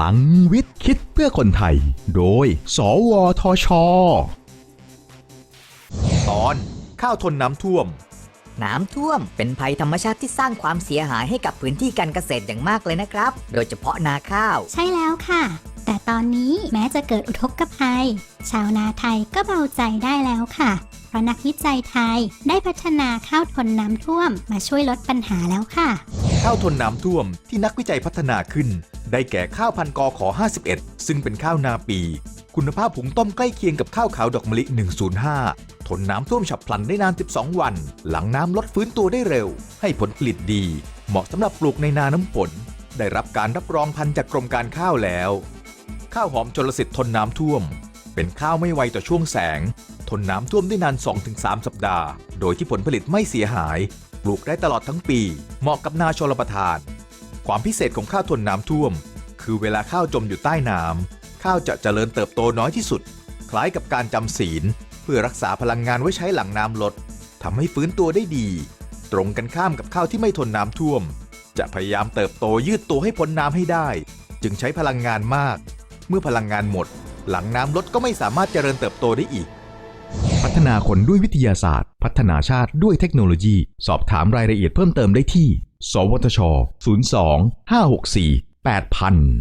ลังวิทย์คิดเพื่อคนไทย โดย สวทช ตอนข้าวทนน้ำท่วม น้ำท่วมเป็นภัยธรรมชาติที่สร้างความเสียหายให้กับพื้นที่การเกษตรอย่างมากเลยนะครับ โดยเฉพาะนาข้าว ใช่แล้วค่ะ แต่ตอนนี้แม้จะเกิดอุทกภัย ชาวนาไทยก็เบาใจได้แล้วค่ะ เพราะนักวิจัยไทยได้พัฒนาข้าวทนน้ำท่วมมาช่วยลดปัญหาแล้วค่ะ ข้าวทนน้ำท่วมที่นักวิจัยพัฒนาขึ้น ได้แก่ข้าวพันกอขอ 51 ซึ่งเป็นข้าวนาปี คุณภาพผงต้มใกล้เคียงกับข้าวขาวดอกมะลิ 105 ทนน้ำท่วมฉับพลันได้นาน 12 วัน หลังน้ำลดฟื้นตัวได้เร็ว ให้ผลผลิตดี เหมาะสำหรับปลูกในนาน้ำฝนได้รับการรับรองพันธุ์จากกรมการข้าวแล้ว ข้าวหอมชลสิทธิ์ทนน้ำท่วม เป็นข้าวไม่ไวต่อช่วงแสง ทนน้ำท่วมได้นาน 2-3 สัปดาห์ โดยที่ผลผลิตไม่เสียหาย ปลูกได้ตลอดทั้งปี เหมาะกับนาชลประทาน ความพิเศษของข้าวทนน้ำท่วม คือเวลาข้าวจมอยู่ใต้น้ำข้าวจะเจริญเติบโตน้อยที่สุด คล้ายกับการจำศีล เพื่อรักษาพลังงานไว้ใช้หลังน้ำลดทำให้ฟื้นตัวได้ดี ตรงกันข้ามกับข้าวที่ไม่ทนน้ำท่วม จะพยายามเติบโตยืดตัวให้พ้นน้ำให้ได้ จึงใช้พลังงานมาก เมื่อพลังงานหมด หลังน้ำลดก็ไม่สามารถเจริญเติบโตได้อีก พัฒนาคนด้วยวิทยาศาสตร์ พัฒนาชาติด้วยเทคโนโลยี สอบถามรายละเอียดเพิ่มเติมได้ที่ สวทช 02 564 8000